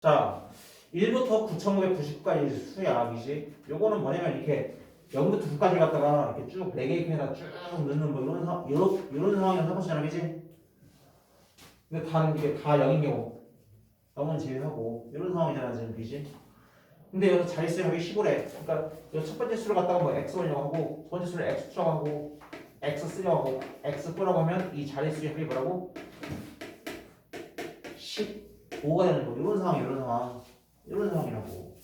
자, 1부터 9,990까지 수야, 그지? 요거는 뭐냐면 이렇게 0부터 9까지 갖다가 이렇게 쭉 4개 칸에다 쭉 넣는 뭐 이런 상, 이런, 이런 상황이 해보시잖아, 그지? 근데 다, 이게 다 0인 경우. 0은 제외하고, 이런 상황이잖아, 지금, 그지? 근데 여기서 자릿수 합이 15래. 그러니까 이첫 번째 수를 갖다가 뭐 x1이라고 하고, 두 번째 수를 x2라고 하고, x3라고 하고, x4라고 하면 이 자릿수의 합이 뭐라고? 15가 되는 거. 이런 상황, 이런 상황. 이런 상황이라고.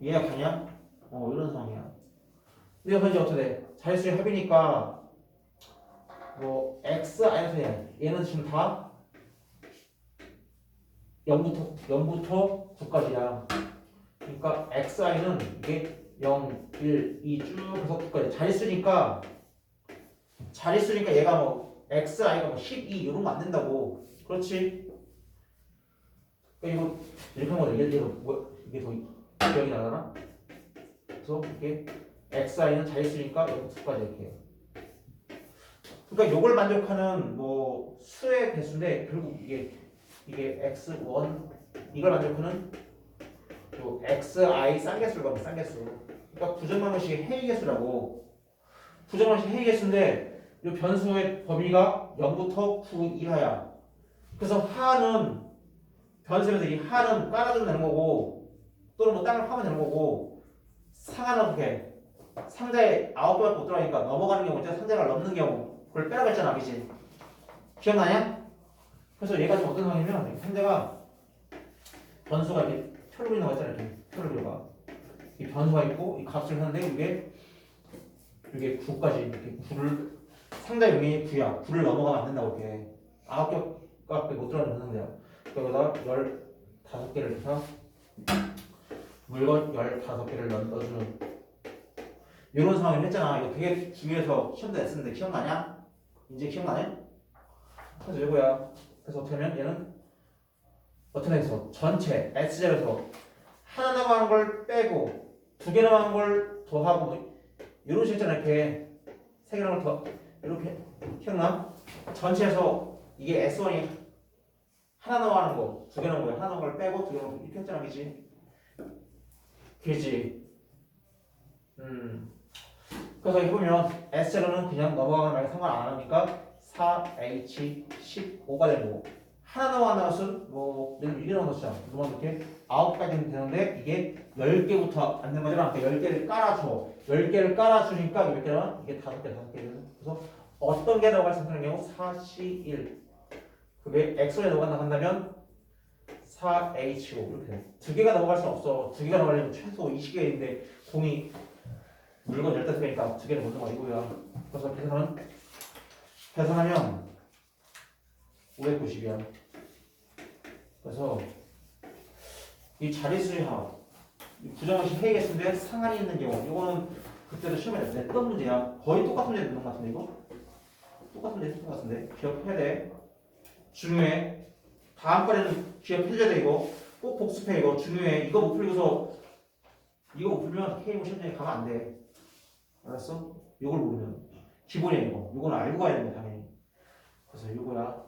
이해가 가냐? 어, 이런 상황이야. 여기서 이제 어떻게 돼? 자릿수의 합이니까, 뭐, x, 아니면 얘. 얘는 지금 다 0부터, 0부터 9까지야. 그러니까 xi는 이게 0, 1, 2 쭉 해서 9까지. 자릿수니까, 자릿수니까 얘가 뭐, xi가 뭐12 이런 거 안 된다고. 그렇지? 그러니까 이거 이렇게 하면 이게 이게 더 뭐, 이게 더 기억이 나잖아. 그래서 이게 xi는 자릿수니까 0부터까지 이렇게. 해요. 그러니까 요걸 만족하는 뭐 수의 개수인데 결국 이게 이게 x1 이걸 만족하는 요 xi 쌍개수라고 쌍개수. 그러니까 부정방정식의 해이 개수라고. 부정방정식 해이 개수인데 이 변수의 범위가 0부터 9 이하야. 그래서 하는 변수에서 이 하는 깔아주면 되는 거고 또는 뭐 땅을 파면 되는 거고 상하는 어떻게 상자에 아홉 개밖에 못 들어가니까 넘어가는 경우 있잖아. 상자가 넘는 경우. 그걸 빼라고 했잖아 그지. 기억나냐? 그래서 얘가 좀 어떤 상황이면 이 상자가 변수가 이렇게 표를 그리는 거 있잖아 이렇게. 표를 그려봐 이 변수가 있고 이 값을 하는데 이게 이게 9까지 이렇게 9를 상자 용이 9야 9를 넘어가면 안 된다고 이렇게. 아홉 개밖에 못 들어가는 상자야 여기다 15개를 해서 물건 15개를 넣어주는 이런 상황을 했잖아 이거 되게 중요해서 시험도 냈었는데 기억나냐? 이제 기억나냐? 그래서 이거야 그래서 어떻게 하면 얘는 어떻게 해서 전체 S제에서 하나 남은 걸 빼고 두 개 남은 걸 더하고 뭐 이런 식있잖아 이렇게 세 개 남은 걸더 이렇게 기억나? 전체에서 이게 S1이 하나 넘어가는 거, 두개 넘어가는 거, 하나 넘어가는 걸 빼고 두개 넘어가는 거 이렇게 했잖아, 그지? 그지? 음. 그래서 여기 보면 S제로는 그냥 넘어가는 말에 상관 안 하니까 4H15가 되고 하나 넘어가는 것은 뭐 예를 들면 이게 넘어갔잖아. 그러면 이렇게 9까지는 되는데 이게 10개부터 안 되는 거잖아. 그러니까 10개를 깔아줘. 10개를 깔아주니까 몇 개나? 이게 5개, 5개 되는 그래서 어떤 게수 있는 경우 4C1 그게 엑소에 넘어간다 한다면 4H5 이렇게 돼. 두 개가 넘어갈 수는 없어. 두 개가 넘어가려면 최소 20개인데 공이 물건 15개니까 두 개를 못 넘어가 이거야. 그래서 계산은 계산하면 590이야. 그래서 이 자릿수의 합, 이 부정식 해이겠는데 상한이 있는 경우 이거는 그때도 시험에 냈던 문제야. 거의 똑같은 문제 냈던 것 같은데 이거? 똑같은 문제 냈던 것 같은데 기억해야 돼. 중요해. 다음번에는 기억해줘야 돼 이거. 꼭 복습해 이거 중요해. 이거 못 풀고서 이거 못 풀면 K 시험장에 가면 안 돼. 알았어? 이걸 모르면 기본이야 이거. 이건 알고 가야 된다 당연히. 그래서 이거야.